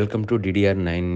Welcome to DDR nine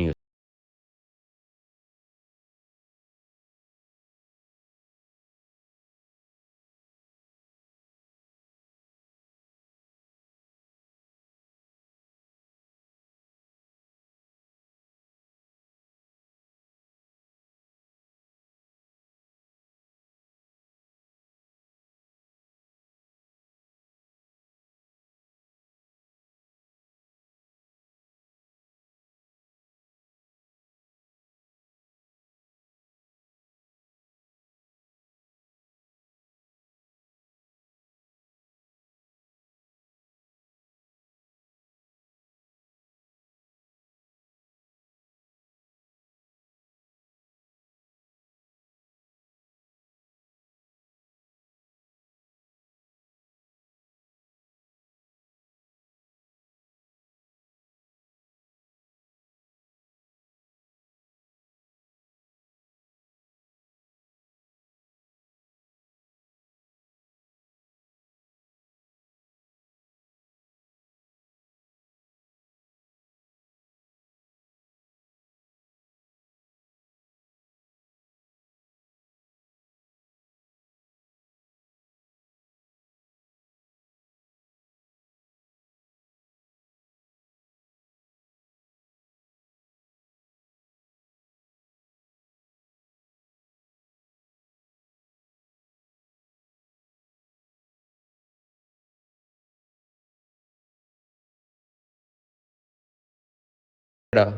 ఇక్కడ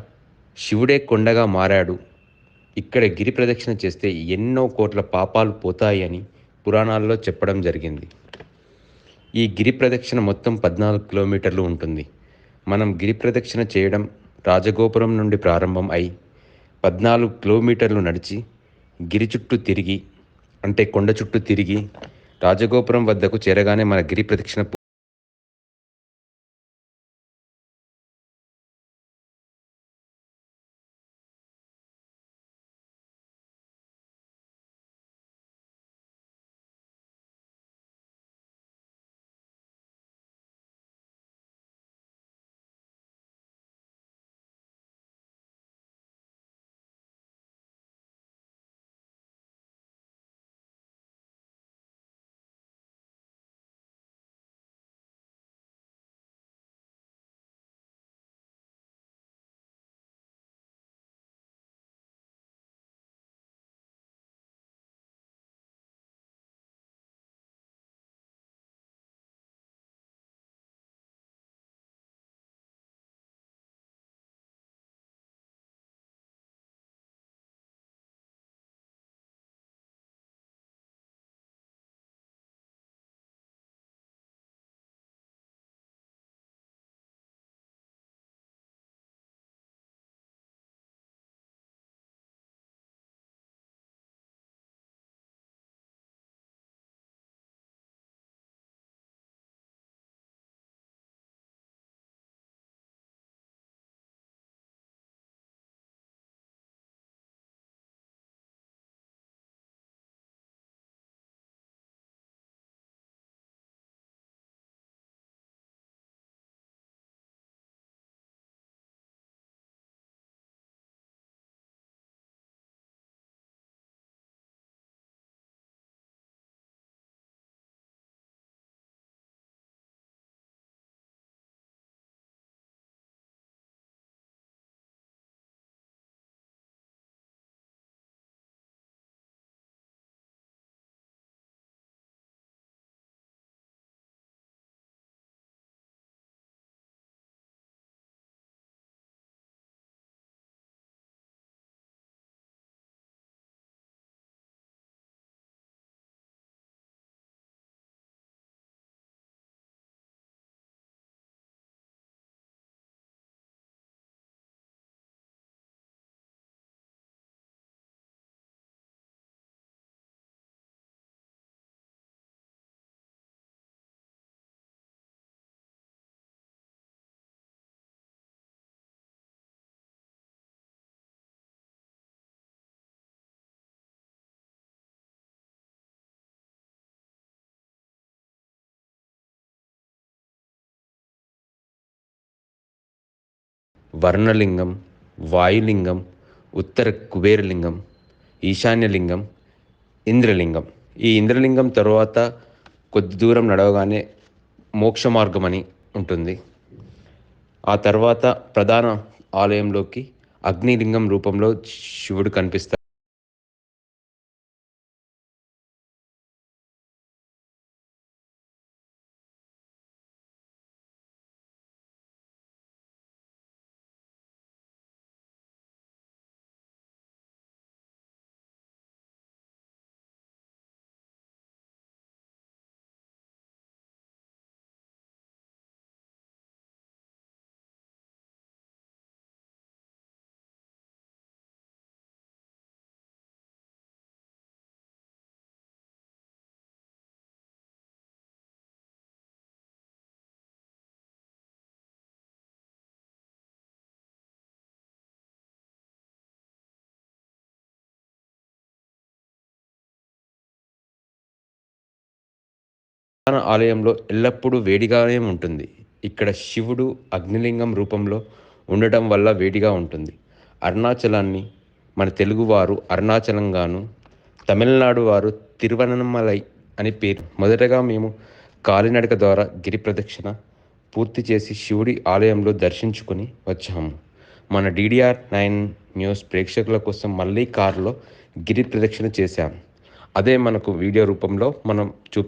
శివుడే కొండగా మారాడు. ఇక్కడ గిరి ప్రదక్షిణ చేస్తే ఎన్నో కోట్ల పాపాలు పోతాయని పురాణాల్లో చెప్పడం జరిగింది. ఈ గిరి ప్రదక్షిణ మొత్తం పద్నాలుగు కిలోమీటర్లు ఉంటుంది. మనం గిరి ప్రదక్షిణ చేయడం రాజగోపురం నుండి ప్రారంభం అయి పద్నాలుగు కిలోమీటర్లు నడిచి గిరి చుట్టూ తిరిగి అంటే కొండ చుట్టూ తిరిగి రాజగోపురం వద్దకు చేరగానే మన గిరి ప్రదక్షిణ వర్ణలింగం వాయులింగం ఉత్తర కుబేరలింగం ఈశాన్యలింగం ఇంద్రలింగం. ఈ ఇంద్రలింగం తర్వాత కొద్ది దూరం నడవగానే మోక్ష మార్గం అని ఉంటుంది. ఆ తర్వాత ప్రధాన ఆలయంలోకి అగ్నిలింగం రూపంలో శివుడు కనిపిస్తాడు. ఆలయంలో ఎల్లప్పుడూ వేడిగానే ఉంటుంది. ఇక్కడ శివుడు అగ్నిలింగం రూపంలో ఉండటం వల్ల వేడిగా ఉంటుంది. అరుణాచలాన్ని మన తెలుగువారు అరుణాచలంగాను తమిళనాడు వారు తిరువనమలై అని పేరు. మొదటగా మేము కాలినడక ద్వారా గిరి ప్రదక్షిణ పూర్తి చేసి శివుడి ఆలయంలో దర్శించుకొని వచ్చాము. మన డిడిఆర్ నైన్ న్యూస్ ప్రేక్షకుల కోసం మళ్ళీ కారులో గిరి ప్రదక్షిణ చేశాము అదే మనకు వీడియో రూపంలో మనం చూ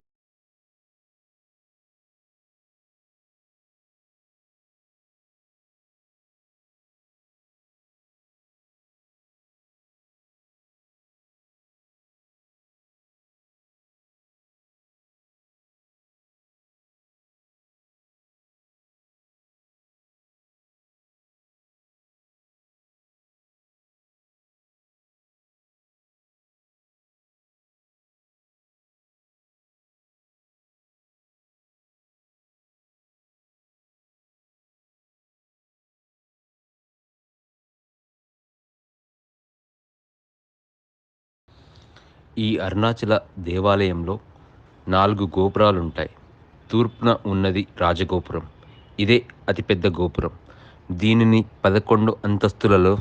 ఈ అరుణాచల దేవాలయంలో నాలుగు గోపురాలుంటాయి. తూర్పున ఉన్నది రాజగోపురం. ఇదే అతిపెద్ద గోపురం. దీనిని పదకొండు అంతస్తులలో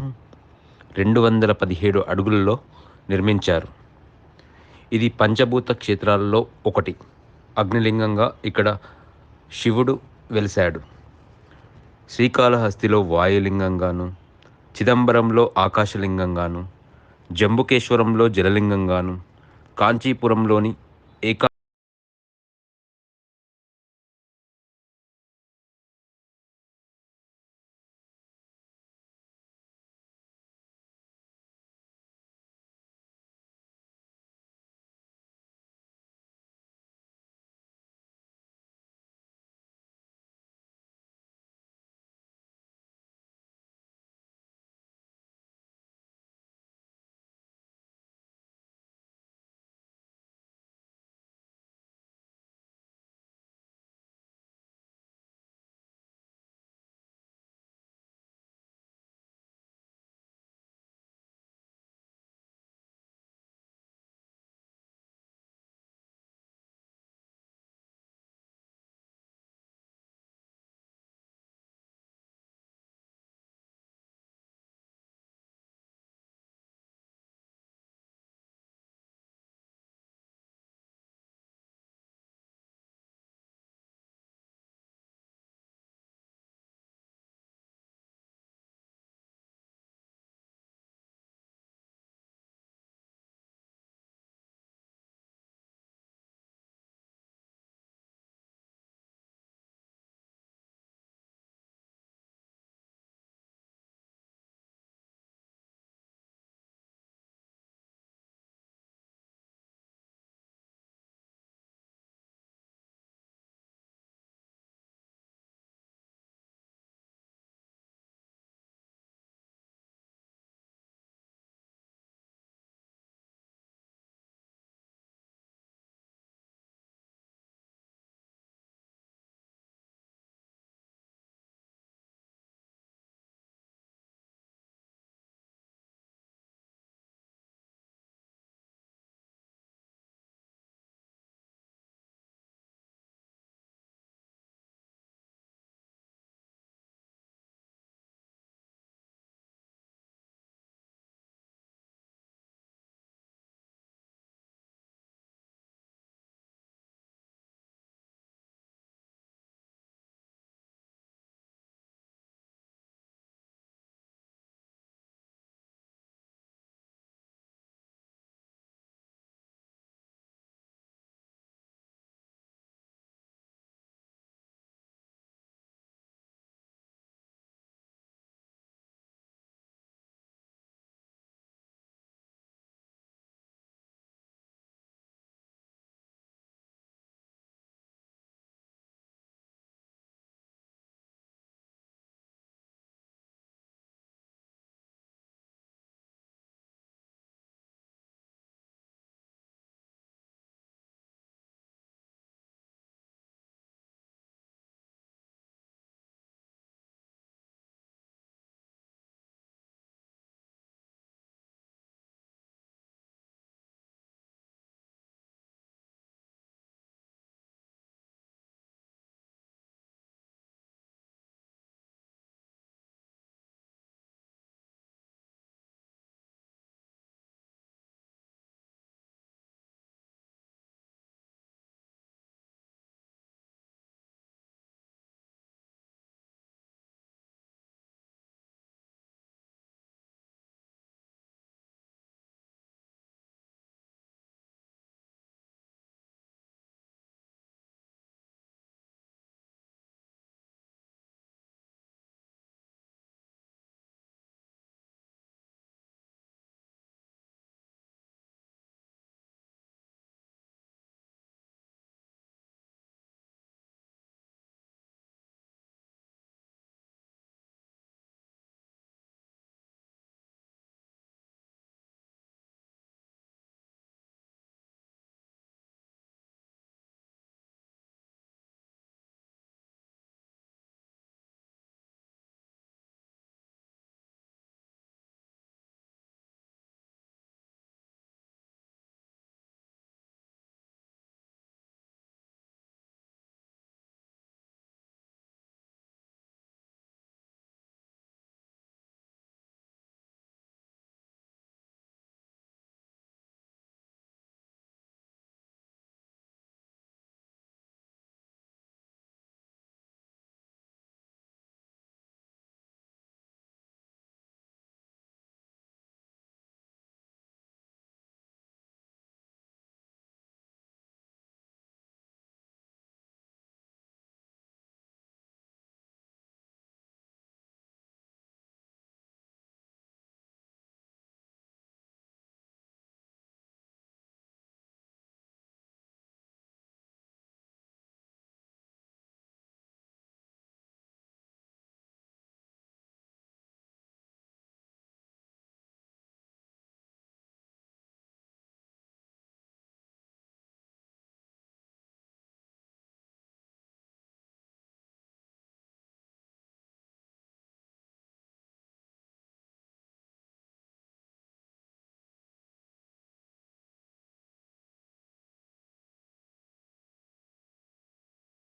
రెండు వందల పదిహేడు అడుగులలో నిర్మించారు. ఇది పంచభూత క్షేత్రాలలో ఒకటి. అగ్నిలింగంగా ఇక్కడ శివుడు వెలిశాడు. శ్రీకాళహస్తిలో వాయులింగంగాను చిదంబరంలో ఆకాశలింగంగాను జంబుకేశ్వరంలో జలలింగంగాను కాంచీపురంలోని ఏకా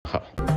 好。